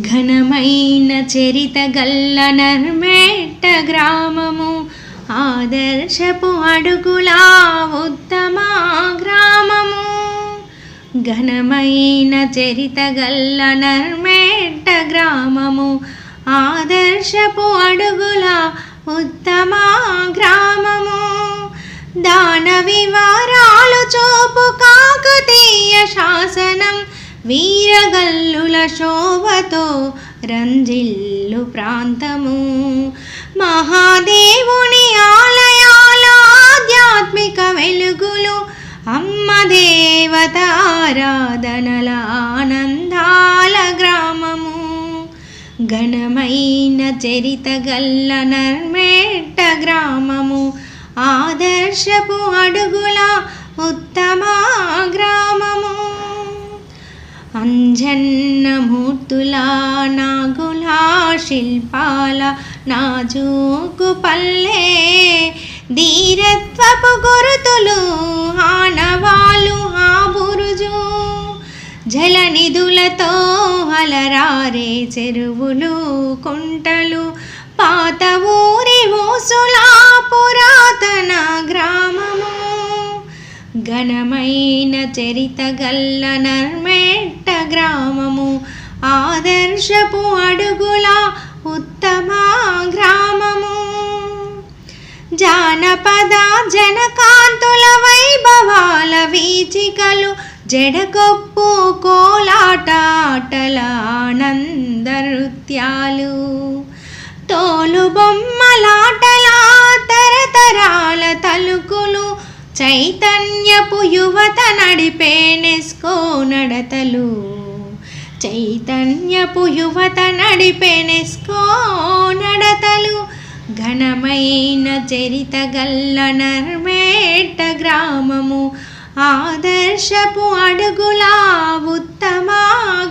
ఘనమైన చరిత గల్ల నర్మేట గ్రామము. ఆదర్శపు అడుగులా ఉత్తమ గ్రామము. ఘనమైన చరిత గల్ల నర్మేట గ్రామము. ఆదర్శపు అడుగుల ఉత్తమ గ్రామము. దాన వివరాలు చూపు కాకతీయ శాసనం వీరగల్లుల శోభతో రంజిల్లు ప్రాంతము. మహాదేవుని ఆలయాల ఆధ్యాత్మిక వెలుగులు అమ్మ దేవత ఆరాధనల ఆనందాల గ్రామము. ఘనమైన చరిత గల్ల నర్మేట గ్రామము. ఆదర్శపు అడుగుల ఉత్తమ అంజన్నమూర్తులా నాగులా శిల్పాల నాజూకు పల్లె. ధీరత్వపు గురుతులు ఆనవాలు ఆ జలనిధులతో అలరారే చెరువులు కుంటలు పాత ఊరి ఊసులా పురాతన గ్రామము. ఘనమైన చరిత గల్ల నర్మ వర్షపు అడుగుల ఉత్తమ గ్రామము. జానపద జనకాంతుల వైభవాల వీచికలు జడకొప్పు కోలాటాటల ఆనంద నృత్యాలు తోలు బొమ్మలాటల తరతరాల తలుకులు చైతన్యపు యువత నడిపే నెస్కో నడతలు. చైతన్యపు యువత నడిపెనెస్కో నడతలు. ఘనమైన చరిత గల్ల నర్మేట గ్రామము. ఆదర్శపు అడుగులా ఉత్తమ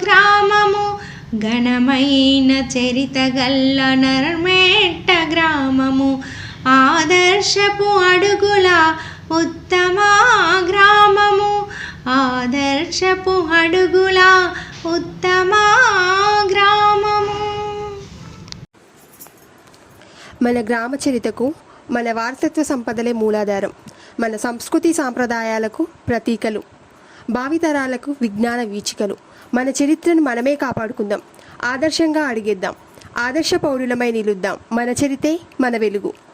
గ్రామము. ఘనమైన చరిత గల్ల నర్మేట గ్రామము. ఆదర్శపు అడుగుల ఉత్తమ గ్రామము. ఆదర్శపు అడుగుల ఉత్తమ గ్రామము. మన గ్రామ చరితకు మన వారసత్వ సంపదలే మూలాధారం. మన సంస్కృతి సాంప్రదాయాలకు ప్రతీకలు. భావితరాలకు విజ్ఞాన వీచికలు. మన చరిత్రను మనమే కాపాడుకుందాం. ఆదర్శంగా అడిగేద్దాం. ఆదర్శ పౌరులమై నిలుద్దాం. మన చరితే మన వెలుగు.